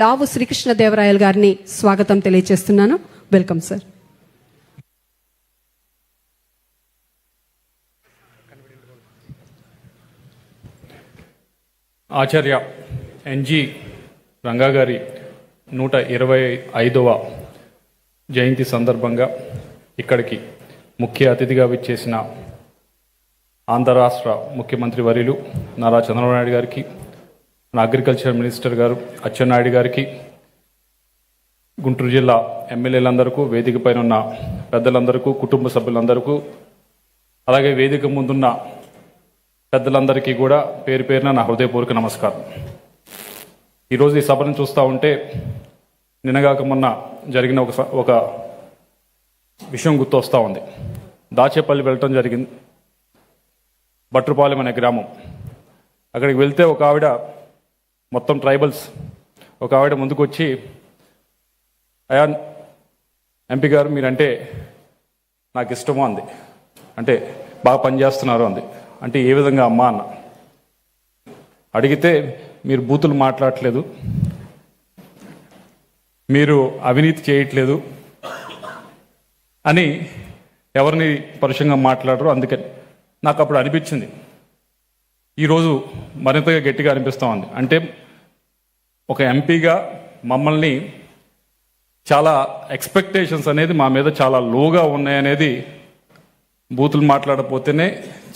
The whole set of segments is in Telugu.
రావు శ్రీకృష్ణదేవరాయలు గారిని స్వాగతం తెలియజేస్తున్నాను. Welcome sir. Acharya NG Ranga గారి నూట ఇరవై ఐదవ జయంతి సందర్భంగా ఇక్కడికి ముఖ్య అతిథిగా విచ్చేసిన ఆంధ్ర రాష్ట్ర ముఖ్యమంత్రి వర్యులు నారా చంద్రబాబు నాయుడు గారికి అగ్రికల్చర్ మినిస్టర్ గారు అచ్చెన్నాయుడు గారికి గుంటూరు జిల్లా ఎమ్మెల్యేలందరికీ వేదిక పైన ఉన్న పెద్దలందరికీ కుటుంబ సభ్యులందరికీ అలాగే వేదిక ముందున్న పెద్దలందరికీ కూడా పేరు పేరున నా హృదయపూర్వక నమస్కారం. ఈరోజు ఈ సభను చూస్తూ ఉంటే నిన్నగాక మొన్న జరిగిన ఒక స- ఒక విషయం గుర్తొస్తూ ఉంది. దాచేపల్లి వెళ్ళటం జరిగింది. బట్రుపాలెం అనే గ్రామం. అక్కడికి వెళ్తే ఒక ఆవిడ మొత్తం ట్రైబల్స్ ఒక ఆవిడ ముందుకు వచ్చి అయా ఎంపీ గారు మీరంటే నాకు ఇష్టమో అంది. అంటే బాగా పనిచేస్తున్నారు అంది. అంటే ఏ విధంగా అమ్మా అన్న. అడిగితే మీరు బూతులు మాట్లాడట్లేదు. మీరు అవినీతి చేయట్లేదు అని ఎవరిని పరుషంగా మాట్లాడరు. అందుకని నాకు అప్పుడు అనిపించింది. ఈరోజు మరింతగా గట్టిగా అనిపిస్తూ ఉంది. అంటే ఒక ఎంపీగా మమ్మల్ని చాలా ఎక్స్పెక్టేషన్స్ అనేది మా మీద చాలా లోగా ఉన్నాయనేది బూతులు మాట్లాడపోతేనే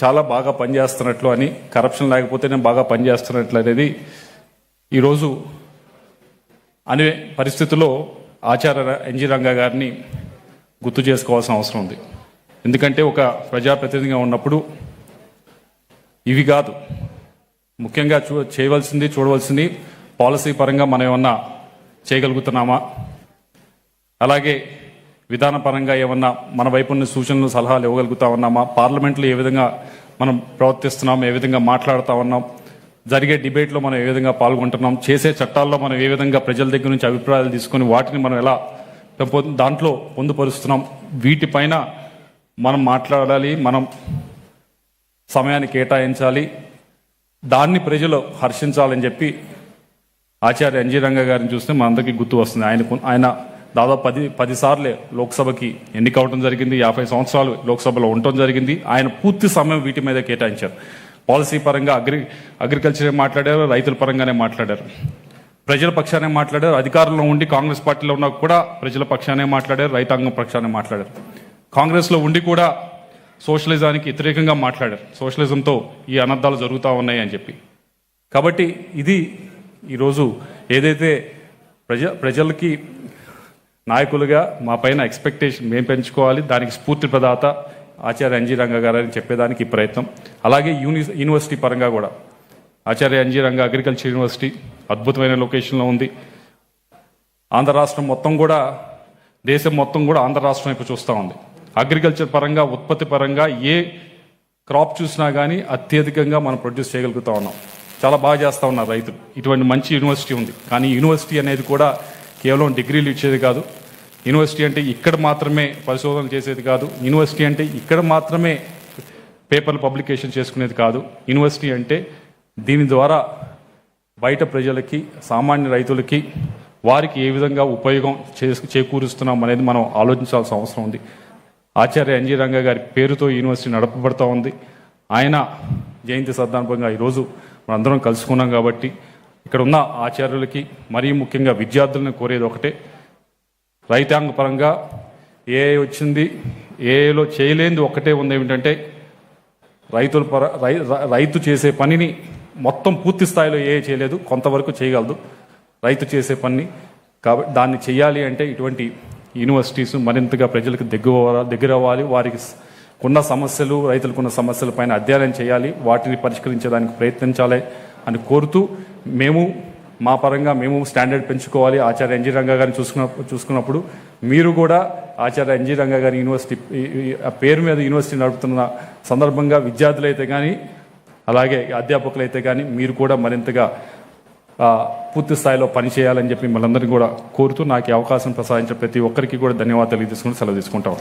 చాలా బాగా పనిచేస్తున్నట్లు అని కరప్షన్ లేకపోతేనే బాగా పనిచేస్తున్నట్లు అనేది ఈరోజు అనే పరిస్థితుల్లో ఆచార్య ఎన్జి రంగా గారిని గుర్తు చేసుకోవాల్సిన అవసరం ఉంది. ఎందుకంటే ఒక ప్రజాప్రతినిధిగా ఉన్నప్పుడు ఇవి కాదు. ముఖ్యంగా చూ చేయవలసింది చూడవలసింది పాలసీ పరంగా మనం ఏమన్నా చేయగలుగుతున్నామా? అలాగే విధానపరంగా ఏమన్నా మన వైపు ఉన్న సూచనలు సలహాలు ఇవ్వగలుగుతా ఉన్నామా? పార్లమెంట్లో ఏ విధంగా మనం ప్రవర్తిస్తున్నాం? ఏ విధంగా మాట్లాడుతూ ఉన్నాం? జరిగే డిబేట్లో మనం ఏ విధంగా పాల్గొంటున్నాం? చేసే చట్టాల్లో మనం ఏ విధంగా ప్రజల దగ్గర నుంచి అభిప్రాయాలు తీసుకొని వాటిని మనం ఎలా పెంపొ దాంట్లో పొందుపరుస్తున్నాం? వీటిపైన మనం మాట్లాడాలి మనం సమయాన్ని కేటాయించాలి దాన్ని ప్రజలు హర్షించాలని చెప్పి ఆచార్య ఎన్జీ రంగ గారిని చూస్తే మనందరికీ గుర్తు వస్తుంది. ఆయన ఆయన దాదాపు పది పదిసార్లే లోక్సభకి ఎన్నిక అవడం జరిగింది యాభై సంవత్సరాలు లోక్సభలో ఉండటం జరిగింది. ఆయన పూర్తి సమయం వీటి మీద కేటాయించారు. పాలసీ పరంగా అగ్రి అగ్రికల్చర్ మాట్లాడారు రైతుల పరంగానే మాట్లాడారు. ప్రజల పక్షానే మాట్లాడారు అధికారంలో ఉండి కాంగ్రెస్ పార్టీలో ఉన్నా కూడా ప్రజల పక్షానే మాట్లాడారు రైతాంగం పక్షానే మాట్లాడారు. కాంగ్రెస్లో ఉండి కూడా సోషలిజానికి వ్యతిరేకంగా మాట్లాడారు. సోషలిజంతో ఈ అనర్థాలు జరుగుతూ ఉన్నాయి అని చెప్పి. కాబట్టి ఇది ఈరోజు ఏదైతే ప్రజ ప్రజలకి నాయకులుగా మా పైన ఎక్స్పెక్టేషన్ మేము పెంచుకోవాలి దానికి స్ఫూర్తి ప్రదాత ఆచార్య ఎన్జీ రంగ గారు అని చెప్పేదానికి ప్రయత్నం. అలాగే యూని యూనివర్సిటీ పరంగా కూడా. Acharya NG Ranga agriculture university అద్భుతమైన లొకేషన్లో ఉంది. ఆంధ్ర రాష్ట్రం మొత్తం కూడా దేశం మొత్తం కూడా ఆంధ్ర రాష్ట్రం వైపు చూస్తూ ఉంది. అగ్రికల్చర్ పరంగా ఉత్పత్తి పరంగా ఏ క్రాప్ చూసినా కానీ అత్యధికంగా మనం ప్రొడ్యూస్ చేయగలుగుతా ఉన్నాం. చాలా బాగా చేస్తూ ఉన్నారు రైతులు ఇటువంటి మంచి యూనివర్సిటీ ఉంది. కానీ యూనివర్సిటీ అనేది కూడా కేవలం డిగ్రీలు ఇచ్చేది కాదు. యూనివర్సిటీ అంటే ఇక్కడ మాత్రమే పరిశోధన చేసేది కాదు. యూనివర్సిటీ అంటే ఇక్కడ మాత్రమే పేపర్లు పబ్లికేషన్ చేసుకునేది కాదు. యూనివర్సిటీ అంటే దీని ద్వారా బయట ప్రజలకి సామాన్య రైతులకి వారికి ఏ విధంగా ఉపయోగం చేసు చేకూరుస్తున్నాం అనేది మనం ఆలోచించాల్సిన అవసరం ఉంది. ఆచార్య ఎన్జీ రంగ గారి పేరుతో యూనివర్సిటీ నడపబడతా ఉంది. ఆయన జయంతి సందర్భంగా ఈరోజు మనందరం కలుసుకున్నాం కాబట్టి ఇక్కడ ఉన్న ఆచార్యులకి మరీ ముఖ్యంగా విద్యార్థులను కోరేది ఒకటే. రైతాంగ పరంగా ఏ వచ్చింది ఏలో చేయలేనిది ఒకటే ఉంది ఏమిటంటే రైతుల పర రై- రైతు చేసే పనిని మొత్తం పూర్తి స్థాయిలో ఏ చేయలేదు కొంతవరకు చేయగలదు రైతు చేసే పని కాబట్టి దాన్ని చేయాలి అంటే ఇటువంటి యూనివర్సిటీస్ మరింతగా ప్రజలకు దగ్గర దగ్గర అవ్వాలి వారికి ఉన్న సమస్యలు రైతులకున్న సమస్యలపైన అధ్యయనం చేయాలి వాటిని పరిష్కరించడానికి ప్రయత్నించాలి అని కోరుతూ మేము మా పరంగా మేము స్టాండర్డ్ పెంచుకోవాలి. ఆచార్య ఎన్జీ రంగా గారిని చూసుకున్న చూసుకున్నప్పుడు మీరు కూడా ఆచార్య ఎన్జీ రంగా గారి యూనివర్సిటీ పేరు మీద యూనివర్సిటీ నడుపుతున్న సందర్భంగా విద్యార్థులైతే కానీ అలాగే అధ్యాపకులైతే కానీ మీరు కూడా మరింతగా పూర్తి స్థాయిలో పనిచేయాలని చెప్పి మనందరినీ కూడా కోరుతూ నాకు అవకాశం ప్రసాదించిన ప్రతి ఒక్కరికి కూడా ధన్యవాదాలు తీసుకుని సెలవు తీసుకుంటాం.